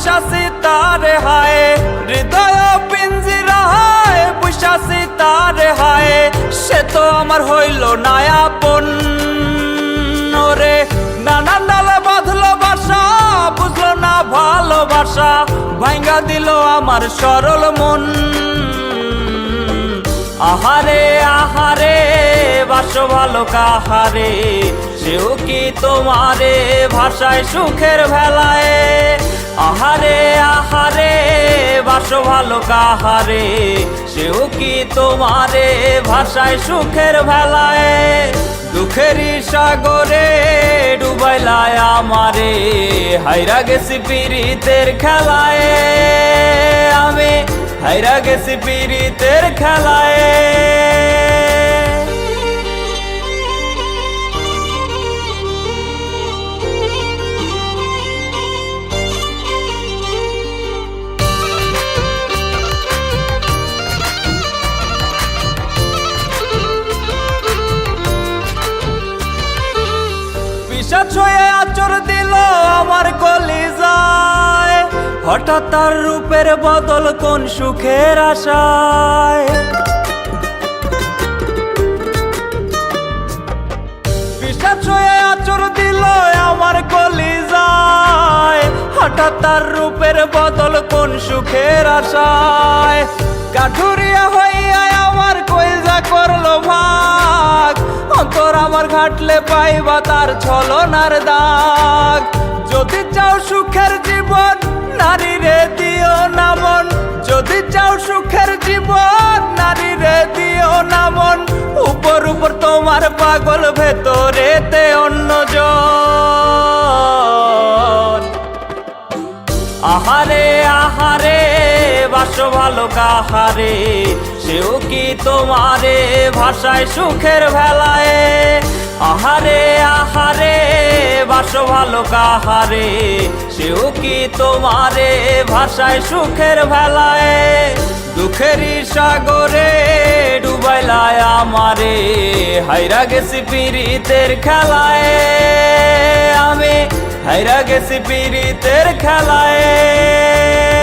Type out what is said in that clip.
পুষা সিতার হায়, হৃদয় পিঞ্জিরা হায় পুষা সিতার হায়, সে তো আমার হইল নায়াপন। রে নানা ডালে বাঁধলো বাসা, বুঝল না ভালোবাসা ভাঙ্গা দিল আমার সরল মন। আহারে আহারে বাসো ভালো কাহারে সেও কি তোমারে ভাষায় সুখের ভেলায়? আহারে আহারে, বাসো ভালো কাহারে, সেও কি তোমারে ভাষায় সুখের ভেলায়? দুঃখেরই সাগরে ডুবাইলায় আমারে, হাইরা গেছি পীড়িতের খেলায়। আমি হাইরা গেছি পীড়িতের খেলায়। ছয়ে আচর দিল আমার কলিজায়। হঠাৎ তার রূপের বদল কোন সুখের আশায়। তার রূপের বদল কোন সুখের আশায়। কাঠুরিয়া হইয়া আমার ঘাটলে পাইবা তার ছলনার দাগ। যদি চাও সুখের জীবন নারী রে দিও নামন যদি চাও সুখের জীবন নারী রে দিও নামন উপর উপর তোমার পাগল ভেতরে ভেতরেতে অন্যজন। আহারে আহারে, বাসো ভালো কাহারে, সেও কি তোমারে ভাষায় সুখের ভেলায়? আহারে আহারে, বাসো ভালো কাহারে। সেও কি তোমারে ভাষায় সুখের ভেলায়? দুঃখেরই সাগরে ডুবাইলায় আমারে। হাইরা গেছি পীড়িতের খেলায়। আমি হাইরা গেছি পীড়িতের খেলায়।